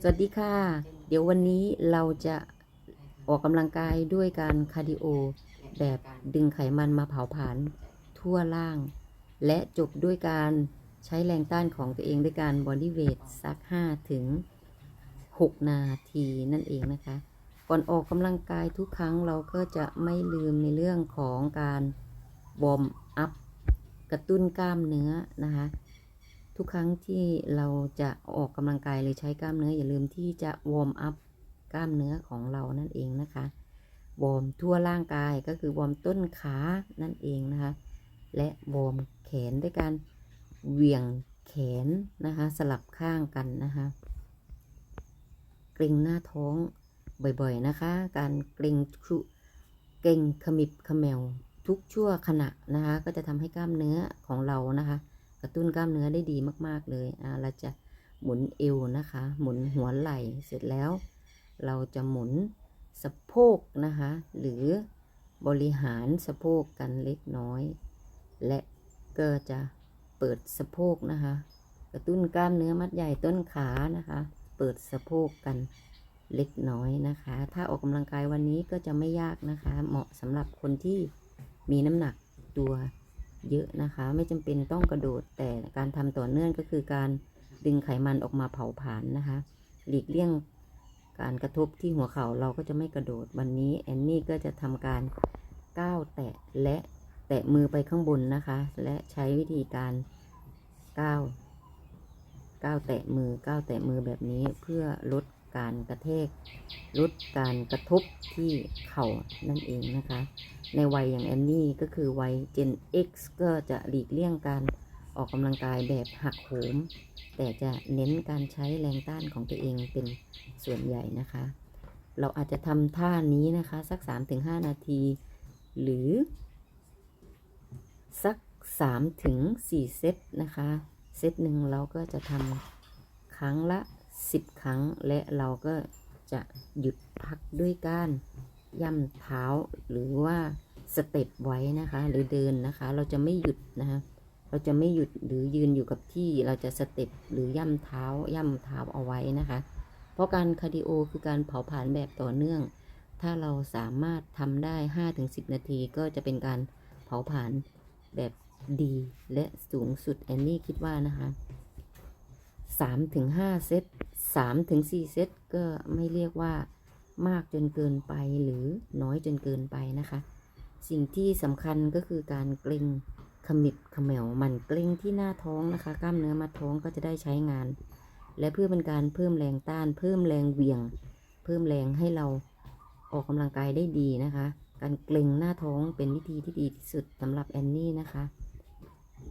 สวัสดีค่ะ เดี๋ยววันนี้เราจะออกกำลังกายด้วยการคาร์ดิโอ แบบดึงไขมันมาเผาผลาญทั่วล่าง และจบด้วยการใช้แรงต้านของตัวเองด้วยการบอดี้เวทสัก 5 ถึง 6 นาทีนั่นเองนะคะ ก่อนออกกำลังกายทุกครั้งเราก็จะไม่ลืมในเรื่องของการวอร์มอัพกระตุ้นกล้ามเนื้อนะคะ ทุกครั้งที่เราจะออกกำลังกายหรือใช้กล้ามเนื้ออย่าลืมที่จะวอร์มอัพกล้ามเนื้อของเรานั่นเองนะคะ วอร์มทั่วร่างกายก็คือวอร์มต้นขานั่นเองนะคะ และวอร์มแขนด้วยการเหวี่ยงแขนนะคะ สลับข้างกันนะคะ เกร็งหน้าท้องบ่อยๆนะคะ การเกร็งชุเกร็งขมิบขมวทุกชั่วขณะนะคะ ก็จะทำให้กล้ามเนื้อของเรานะคะ กระตุ้นกล้ามเนื้อได้ดีมากๆเลยอ่าเราจะหมุนเอวนะคะ หมุนหัวไหล่เสร็จแล้ว เราจะหมุนสะโพกนะคะ หรือบริหารสะโพกกันเล็กน้อย และก็จะเปิดสะโพกนะคะ กระตุ้นกล้ามเนื้อมัดใหญ่ต้นขานะคะ เปิดสะโพกกันเล็กน้อยนะคะ ถ้าออกกำลังกายวันนี้ก็จะไม่ยากนะคะ เหมาะสำหรับคนที่มีน้ำหนักตัว เยอะนะคะ ไม่จำเป็นต้องกระโดดแต่การทำต่อเนื่องก็คือการดึงไขมันออกมาเผาผลาญนะคะ หลีกเลี่ยงการกระทบที่หัวเข่าเราก็จะไม่กระโดดวันนี้แอนนี่ก็จะทำการก้าวแตะและแตะมือไปข้างบนนะคะ และใช้วิธีการก้าวก้าวแตะมือก้าวแตะมือแบบนี้เพื่อลด การกระแทกลดการกระทบที่เข่านั่นเองนะคะ ในวัยอย่างแอนนี่ก็คือวัย Gen X ก็จะหลีกเลี่ยงการออกกำลังกายแบบหักโหม แต่จะเน้นการใช้แรงต้านของตัวเองเป็นส่วนใหญ่นะคะ เราอาจจะทำท่านี้นะคะ สัก 3-5 นาที หรือ สัก 3-4 เซตนะคะ เซตหนึ่งเราก็จะทำครั้งละ 10ครั้ง และเราก็จะหยุดพักด้วยการย่ำเท้าหรือว่าสเต็ปไว้นะคะ หรือเดินนะคะ เราจะไม่หยุดนะคะเราจะไม่หยุดหรือยืนอยู่กับที่เราจะสเต็ปหรือย่ำเท้าย่ำเท้าเอาไว้นะคะ เพราะการคาร์ดิโอคือการเผาผลาญแบบต่อเนื่อง ถ้าเราสามารถทำได้ 5-10 นาทีก็จะเป็นการเผาผลาญแบบดีและสูงสุดแอนนี่คิดว่านะคะ 3-5 เซต 3-4เซตก็ไม่เรียกว่ามากจนเกินไปหรือน้อยจนเกินไปนะคะ สิ่งที่สำคัญก็คือการเกร็งขมิบขมวมันเกร็งที่หน้าท้องนะคะ กล้ามเนื้อมัดท้องก็จะได้ใช้งาน และเพื่อเป็นการเพิ่มแรงต้าน เพิ่มแรงเหวี่ยง เพิ่มแรงให้เราออกกำลังกายได้ดีนะคะ การเกร็งหน้าท้องเป็นวิธีที่ดีที่สุดสำหรับแอนนี่นะคะ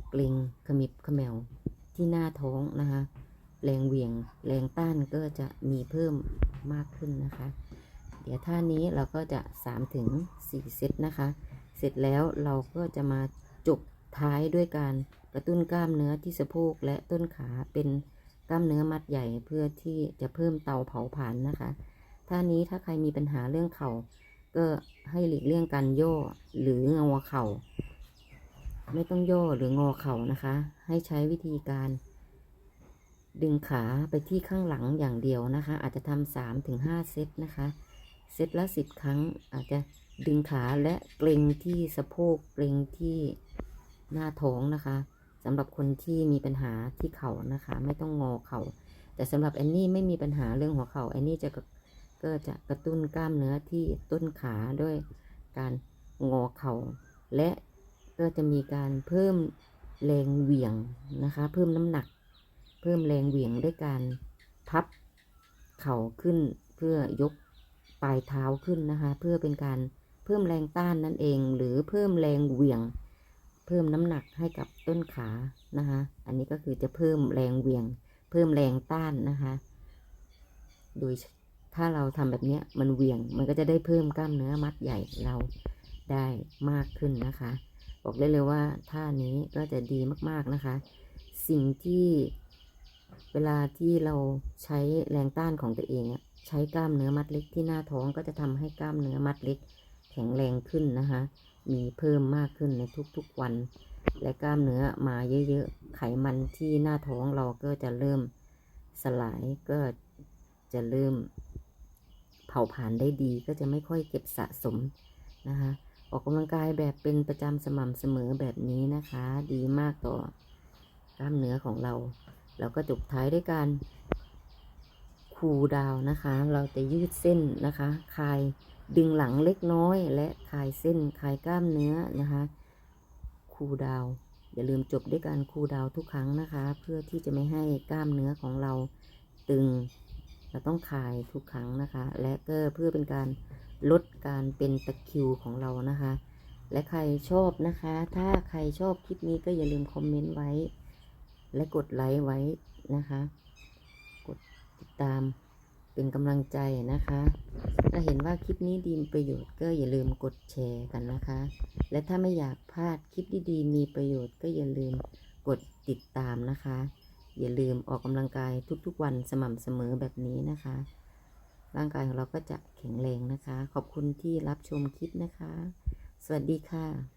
เกร็งขมิบขมวที่หน้าท้องนะคะ แรงเหวี่ยงแรงต้านก็จะมีเพิ่มมากขึ้นนะคะ เดี๋ยวท่านี้เราก็จะ3ถึง4เซตนะคะ เสร็จแล้วเราก็จะมาจบท้ายด้วยการกระตุ้นกล้ามเนื้อที่สะโพกและต้นขาเป็นกล้ามเนื้อมัดใหญ่เพื่อที่จะเพิ่มเตาเผาผลาญนะคะ ท่านี้ถ้าใครมีปัญหาเรื่องเข่าก็ให้หลีกเลี่ยงการโย่หรืองอเข่า ไม่ต้องโย่หรืองอเข่านะคะ ให้ใช้วิธีการ ดึงขาไปที่ข้างหลังอย่างเดียวนะคะ อาจจะทำสามถึงห้าเซตนะคะ เซตละสิบครั้งอาจจะดึงขาและเกรงที่สะโพกเกรงที่หน้าท้องนะคะสำหรับคนที่มีปัญหาที่เข่านะคะ ไม่ต้องงอเข่า แต่สำหรับแอนนี่ไม่มีปัญหาเรื่องหัวเข่าแอนนี่จะกระก็จะกระตุ้นกล้ามเนื้อที่ต้นขาด้วยการงอเข่า และก็จะมีการเพิ่มแรงเหวี่ยงนะคะ เพิ่มน้ำหนัก เพิ่มแรงเหวี่ยงด้วยการพับเข่าขึ้นเพื่อยกปลายเท้าขึ้นนะคะ เพื่อเป็นการเพิ่มแรงต้านนั่นเอง หรือเพิ่มแรงเหวี่ยง เพิ่มน้ำหนักให้กับต้นขานะคะอันนี้ก็คือจะเพิ่มแรงเหวี่ยง เพิ่มแรงต้านนะคะ โดยถ้าเราทำแบบนี้มันเหวี่ยงมันก็จะได้เพิ่มกล้ามเนื้อมัดใหญ่เราได้มากขึ้นนะคะ บอกได้เลยว่าท่านี้ก็จะดีมากๆนะคะ สิ่งที่ เวลาที่เราใช้แรงต้านของตัวเองใช้กล้ามเนื้อมัดเล็กที่หน้าท้องก็จะทำให้กล้ามเนื้อมัดเล็ก แข็งแรงขึ้นนะคะ มีเพิ่มมากขึ้นในทุกๆวัน และกล้ามเนื้อมาเยอะๆ ไขมันที่หน้าท้องเราก็จะเริ่มสลายก็จะเริ่มเผาผลาญได้ดีก็จะไม่ค่อยเก็บสะสมนะคะออกกำลังกายแบบเป็นประจำสม่ำเสมอแบบนี้นะคะ ดีมากต่อกล้ามเนื้อของเรา แล้วก็จบท้ายด้วยการคูดาวนะคะ เราจะยืดเส้นนะคะ คลายดึงหลังเล็กน้อย และคลายเส้น คลายกล้ามเนื้อนะคะคูดาวอย่าลืมจบด้วยการคูดาวทุกครั้งนะคะ เพื่อที่จะไม่ให้กล้ามเนื้อของเราตึง เราต้องคลายทุกครั้งนะคะ และก็เพื่อเป็นการลดการเป็นตะคิวของเรานะคะ และใครชอบนะคะ ถ้าใครชอบคลิปนี้ก็อย่าลืมคอมเมนต์ไว้ และกดไลค์ไว้นะคะ กดติดตามเป็นกำลังใจนะคะ ถ้าเห็นว่าคลิปนี้ดีมีประโยชน์ก็อย่าลืมกดแชร์กันนะคะ และถ้าไม่อยากพลาดคลิปดีๆมีประโยชน์ก็อย่าลืมกดติดตามนะคะ อย่าลืมออกกำลังกายทุกๆวันสม่ำเสมอแบบนี้นะคะ ร่างกายของเราก็จะแข็งแรงนะคะ ขอบคุณที่รับชมคลิปนะคะ สวัสดีค่ะ